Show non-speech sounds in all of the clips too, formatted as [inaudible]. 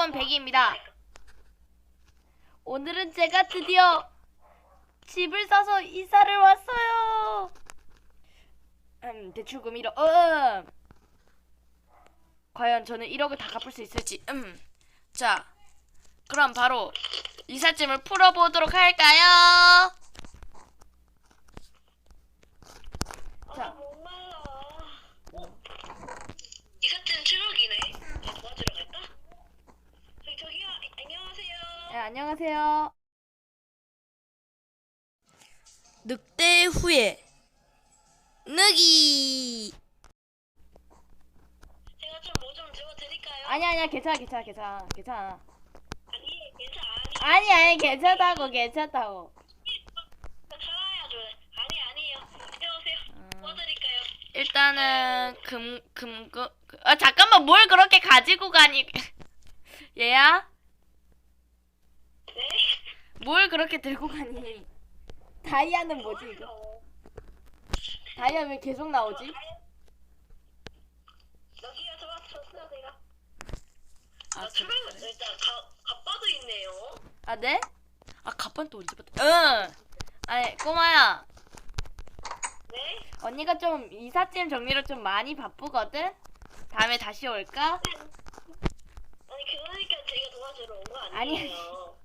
여러분 백이입니다. 오늘은 제가 드디어 집을 사서 이사를 왔어요. 음, 대출금 1억. 음. 과연 저는 1억을 다 갚을 수 있을지. 음. 자, 그럼 바로 이삿짐을 풀어보도록 할까요? 자. 아, 목말라. 이삿짐 추억이네. 아, 도와주러 갈까? 저기, 저기요. 아, 안녕하세요. 늑대 후에 느기. 제가 좀 뭐좀 주워드릴까요? 아니 아니야 괜찮아 괜찮아 괜찮아 괜찮아. 아니, 괜찮아. 아니, 아니 아니 괜찮다고 괜찮다고. 나 살아야죠. 아니, 아니에요. 안녕하세요. 음. 도와드릴까요? 일단은 금금그 아 잠깐만 뭘 그렇게 가지고 가니 [laughs] 얘야 네? 뭘 그렇게 들고 가니 다이아는 뭐지 이거 어, 다이아 왜 계속 나오지. 아, 아, 그래. 일단 가, 가빠도 있네요. 아 네? 아 가판 또 언제 봤다 응 아니 꼬마야 네? 언니가 좀 이삿짐 정리를 좀 많이 바쁘거든 다음에 다시 올까 아니, 그러니까 제가 도와주러 온 거 아니. 아니에요.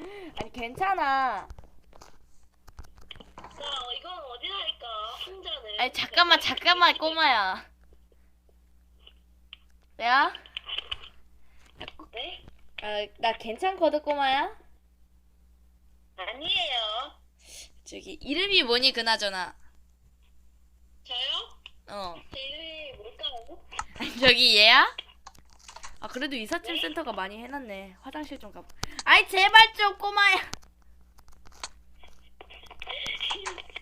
아니 괜찮아 자, 어, 이건 어디 할까? 혼자는. 아니 잠깐만 잠깐만 꼬마야 내가 네? 아, 나 괜찮거든 꼬마야 아니에요. 저기 이름이 뭐니 그나저나 저요? 어 제 이름이 뭘까요? 아니, 저기 얘야? 아 그래도 이삿짐 센터가 많이 해놨네 화장실 좀 가봐 아이 제발 좀 꼬마야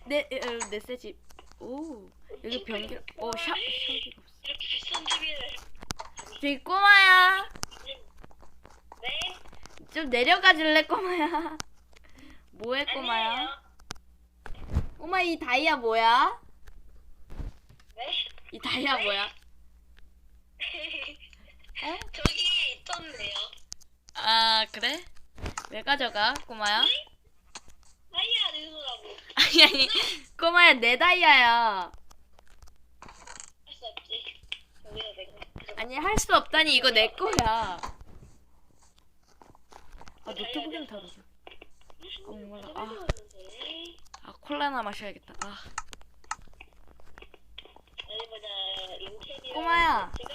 내, 어, 내새 집. 오, 여기 변기, 오, 샤, 샤워기가 없어. 이렇게 비싼 TV를. 저기 꼬마야. 네? 좀 내려가 줄래, 꼬마야? 뭐해, 꼬마야? 꼬마, 이 다이아 뭐야? 네? 이 다이아 뭐야? 어? 저기 있던데요. 아, 그래? 왜 가져가, 꼬마야? 아이야, 누구라고. 아니, 아니, 꼬마야, 내 다이아야. 할 수 없지. 여기다. 아니, 할 수 없다니, 이거 내 거야. 아, 노트북은 다르죠. 어, 몰라. 아. 네. 아, 콜라나 마셔야겠다. 아. 꼬마야. 제가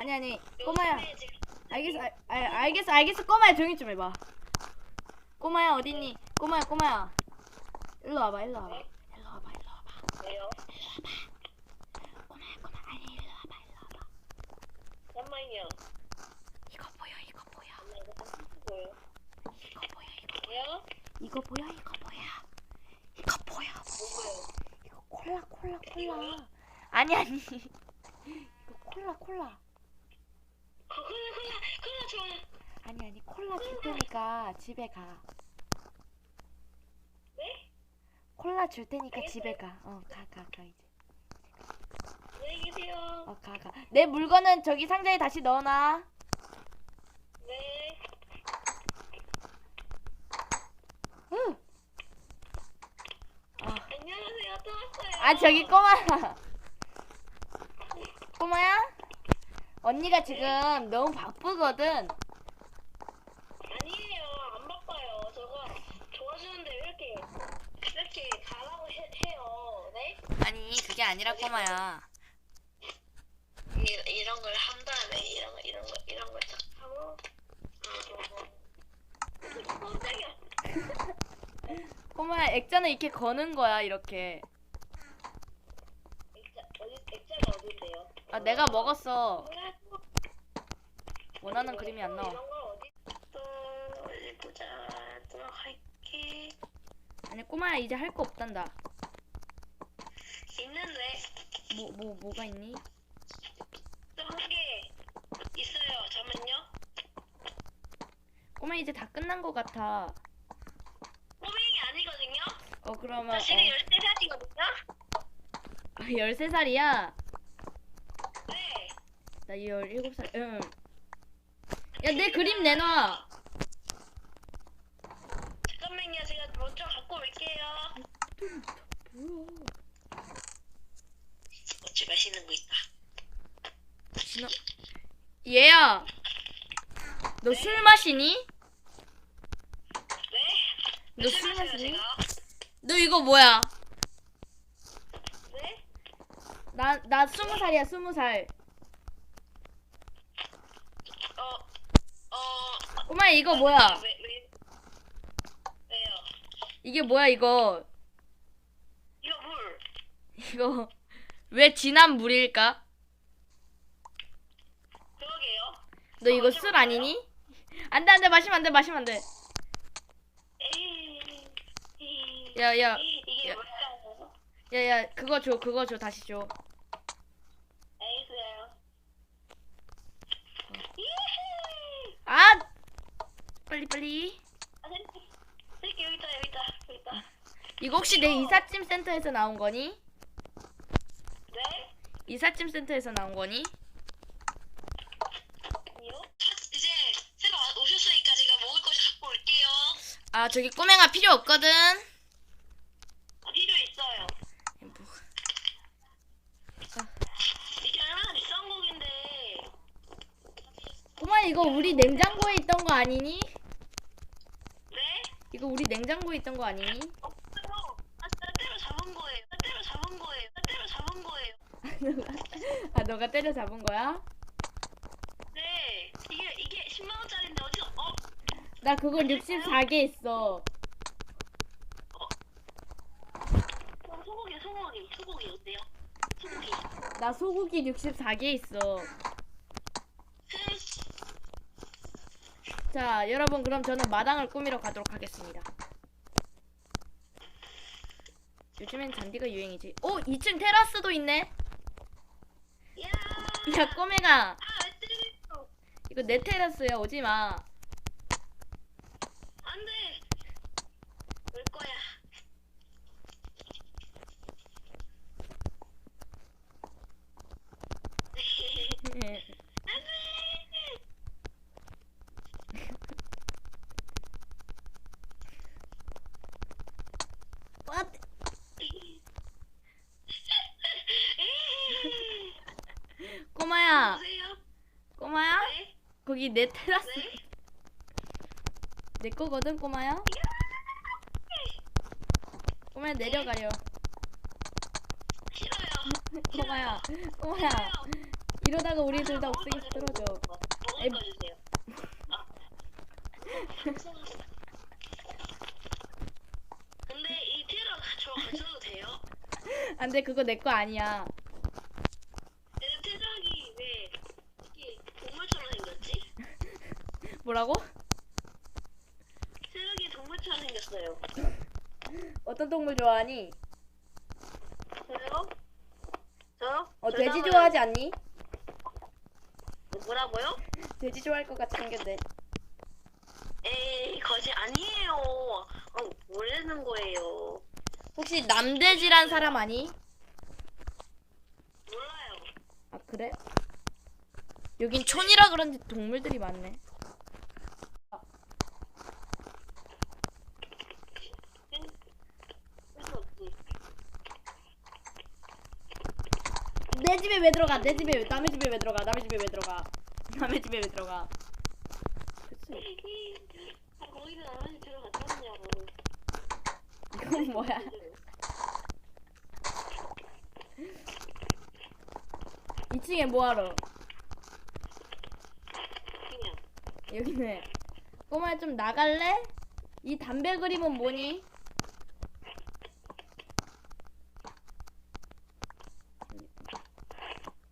아니, 아니, 꼬마야. 알겠어, 알, 알, 알겠어, 알겠어. 꼬마야, 조용히 좀 해봐. 꼬마야, 어딨니? 꼬마야, 꼬마야. 일로 와봐, 일로 와봐. 일로 와봐, 일로 와봐. 왜요? 꼬마야, 꼬마. 아니, 일로 와봐, 일로 와봐. 잠깐만요. 이거 보여, 이거 보여. 이거 딱 보여. 이거 보여, 이거. 왜요? 이거 보여, 이거 보여. 이거 보여. 뭐예요? 이거 콜라, 콜라, 콜라. 아니, 아니. [laughs] 이거 콜라, 콜라. 콜라 콜라 콜라 좋아요. 아니, 아니, 콜라 줄 테니까 집에 가. 네? 콜라 줄 테니까 집에 가. 어, 가, 가, 가, 이제. 안녕히 계세요. 어, 가, 가. 내 물건은 저기 상자에 다시 넣어놔. 네. 응. 아, 안녕하세요. 또 왔어요. 아 저기 꼬마. 꼬마야? 언니가 지금 너무 바쁘거든. 아니에요. 안 바빠요. 저가 도와주는데 왜 이렇게 이렇게 가라고 해, 해요. 네? 아니 그게 아니라 꼬마야. 이, 이런 걸 한 다음에 이런 거 이런 거 이런 걸딱 하고 어, 깜짝이야. 꼬마야 액자는 이렇게 거는 거야 이렇게. 액자 어디 액자가 어딘데요? 아 내가 먹었어. 원하는 그림이 안 나와. 어디 보자. 아니 꼬마야 이제 할 거 없단다. 있는데 뭐 뭐 뭐, 가 있니? 또한개 있어요. 잠깐만요. 꼬마 이제 다 끝난 거 같아. 꼬맹이 아니거든요. 어 그러면 나 지금 어, 13살이거든요. 아, [laughs] 13살이야? 네. 나 17살. 응. 야내 그림 내놔. 잠깐만요. 제가 먼저 갖고 올게요. 뭐야? 어찌 맛있는 거 있다. 진아. 얘야. 너 술 마시니? 네? 너 술 마시니? 제가? 너 이거 뭐야? 네? 나 나 스무 살이야 스무 살. 어, 어, 꼬마 이거 뭐야? 왜, 왜, 왜요? 이게 뭐야 이거? 이거 물. 이거 왜 진한 물일까? 그러게요. 너 이거 술 아니니? 안돼 안돼 마시면 안돼 마시면 안돼. 에이, 이- 야, 야, 이게 야. 뭘까요? 야야 그거 줘 그거 줘 다시 줘. 아 빨리 빨리. 아. 셀프 여기 있다, 여기 있다, 여기. 이거 혹시 내 이삿짐 센터에서 나온 거니? 네? 이삿짐 센터에서 나온 거니? 아니요. 이제 새로 와- 오셨으니까 제가 먹을 거 갖고 올게요. 아 저기 꼬맹아 필요 없거든. 아, 필요 있어요. 뭐, 이게 얼마나 비싼 곡인데. 꼬마 이거 우리 냉장고에 있던 거 아니니? 네? 이거 우리 냉장고에 있던 거 아니니? 없어요. 아, 나 때려 잡은 거예요. 나 때려 잡은 거예요. 나 때려 잡은 거예요. [laughs] 아 너가 때려 잡은 거야? 네. 이게 이게 10만 원짜리인데 어디서 어? 나 그거 64개 있어. 어, 소고기 소고기 소고기 어때요? 소고기. 나 소고기 64개 있어. 스- 자, 여러분 그럼 저는 마당을 꾸미러 가도록 하겠습니다. 요즘엔 잔디가 유행이지. 오, 2층 테라스도 있네. 야. 야, 꼬맹아. 아? 이거 내 테라스야. 오지 마. 안 돼. 올 거야. 안 돼. What? 꼬마야. 보세요. 꼬마야? 네. 거기 내 테라스 네. 내 거거든, 꼬마야. 꼬마야 내려가려. 싫어요. 꼬마야. 꼬마야. 이러다가 우리 둘 다 옥상에서 떨어져. 먹을 거 주세요. 아. 근데 이 테러 저 가져도 돼요? 안 돼, 그거 내 거 아니야. 내 테러기 왜 이게 동물처럼 생겼지? 뭐라고? 테러기 동물처럼 생겼어요. 어떤 동물 좋아하니? 저요? 저요? 어, 저 돼지 사람은- 좋아하지 않니? 뭐라고요? 돼지 좋아할 것 같이 생겼네. 에이 거짓 아니에요. 어, 모르는 거예요. 혹시 남돼지란 사람 아니? 몰라요. 아, 그래? 여긴 촌이라 그런지 동물들이 많네. 그래서 없지. 내 집에 왜 들어가? 내 집에 왜- 남의 집에 왜 들어가? 남의 집에 왜 들어가? [laughs] 남의 집에 왜 들어가? 그치? 아, 거기서 나만이 들어갔잖냐고. 이건 뭐야? [laughs] 2층에 뭐하러? 그냥. 여기네. 꼬마야 좀 나갈래? 이 담배 그림은 뭐니?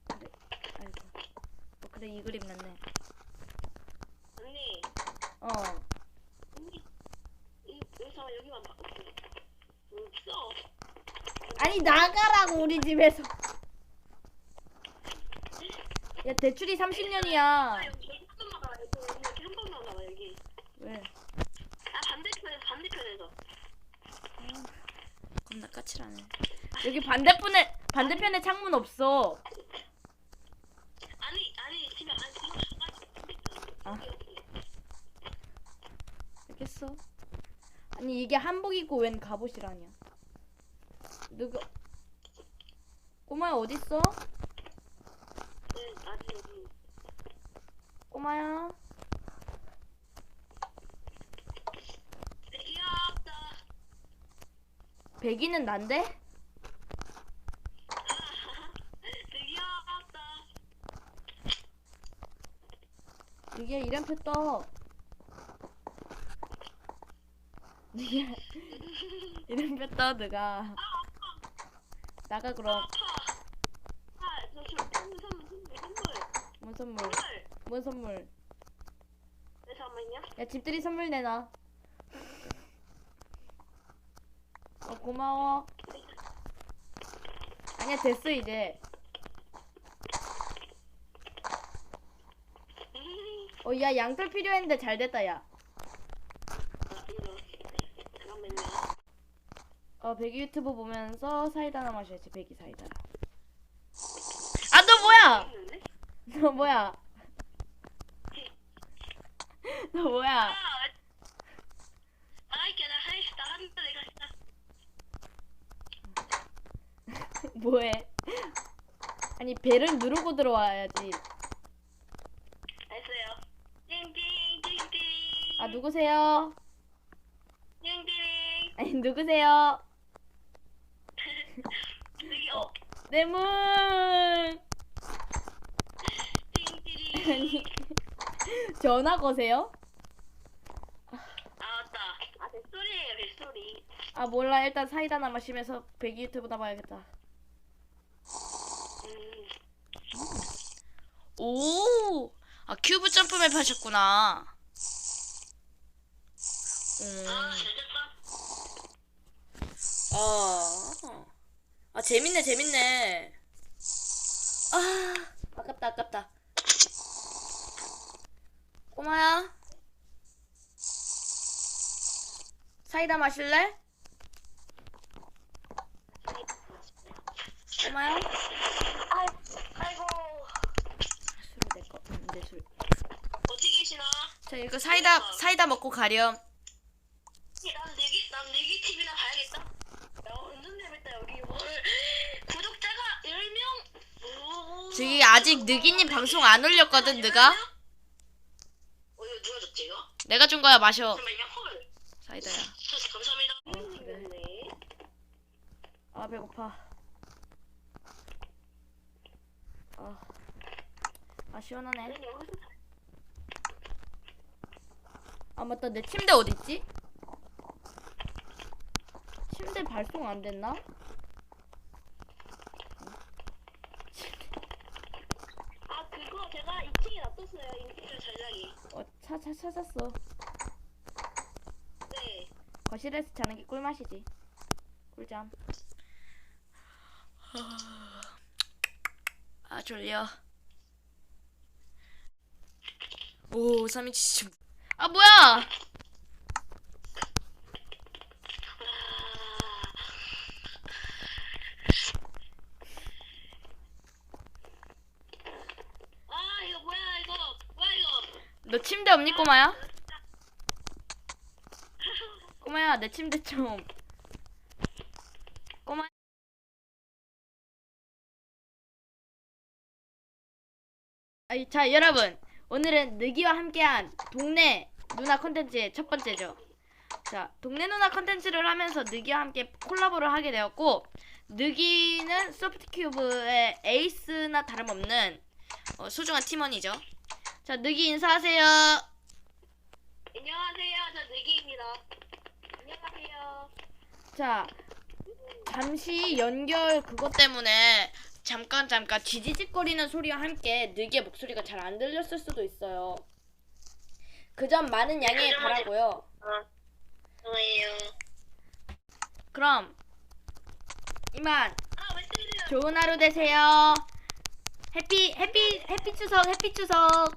그래, 아이고. 어, 그래 이 그림 낫네. 언니, 어. 언니, 이, 여기서 여기만 봐. 없어. 아니 나가라고 우리 집에서. 야 대출이 30년이야. 아, 여기 여기 한 번만 봐. 여기, 여기 이렇게 한 번만 봐봐, 여기. 왜? 아, 반대편에서, 반대편에서. 겁나 까칠하네. 여기 반대편에 반대편에 창문 없어. 아니, 아니, 지금, 아니, 지금. 아. 알겠어. 아니 이게 한복이고 웬 갑옷이라냐? 누가? 꼬마야 어딨어? 네, 아직 여기. 꼬마야. 귀엽다. 백이는 난데? 귀엽다. 이게 이름표 떠. 이게 [laughs] 이름표 떠 누가? 나가 그럼. 뭔 선물? 뭔 선물? 네, 잠깐만요. 야 집들이 선물 내놔. 어 고마워. 아니야 됐어 이제. 어야 양털 필요했는데 잘 됐다 야. 아, 이거. 잠깐만요. 어 백이 유튜브 보면서 사이다나 마셔야지 백이 사이다. 아 너 뭐야? 너 뭐야? 너 아, 뭐야? 뭐해? 아니 배를 누르고 들어와야지. 됐어요. 띵띵띵띵. 아 누구세요? 띵띵. 아니 누구세요? 여기 어. 내 문. 띵띵. 아니 전화 거세요? 아 맞다. 아 뱃소리예요 뱃소리. 아 몰라 일단 사이다나 마시면서 백이 유튜브나 봐야겠다. 음. 오, 아 큐브 점프맵 하셨구나. 아 음, 잘됐다. 아, 아 재밌네 재밌네. 아, 아깝다 아깝다. 꼬마야, 사이다 마실래? 꼬마야? 아이 아이고 술을 내 거, 음, 내 술. 어디 계시나? 자 이거 사이다 사이다 먹고 가렴. 난내기 난 내기 TV나 봐야겠다. 야 완전 재밌다 여기 뭘 구독자가 10명. 저기 아직 느기님 방송 안 올렸거든? 어 누가 줬지 이거? 내가 준 거야 마셔. 잠깐만요 헐. 사이다야. 감사합니다. 아 배고파. 아, 아 시원하네. 아 맞다 내 침대 어디 있지? 침대 발송 안 됐나? 아 그거 제가 2층에 놔뒀어요 인테리어 전략이. 어차차 찾았어. 네. 거실에서 자는 게 꿀맛이지. 꿀잠. 아 졸려. 오 3인치 아 뭐야? 아 이거 뭐야 이거 뭐야 이거. 없니 꼬마야? 꼬마야 내 침대 좀. 꼬마. 아이 자 여러분 오늘은 느기와 함께한 동네 누나 컨텐츠의 첫 번째죠. 자 동네 누나 컨텐츠를 하면서 느기와 함께 콜라보를 하게 되었고 느기는 소프트 큐브의 에이스나 다름없는 어, 소중한 팀원이죠. 자 느기 인사하세요. 안녕하세요 저 느기입니다. 안녕하세요. 자, 잠시 연결 그것 때문에 잠깐 잠깐 지지직거리는 소리와 함께 느기의 목소리가 잘 안 들렸을 수도 있어요. 그 점 많은 양해 바라고요. 어. 그럼 이만 아 왜 때리세요? 좋은 하루 되세요. 해피 해피 해피 추석 해피 추석.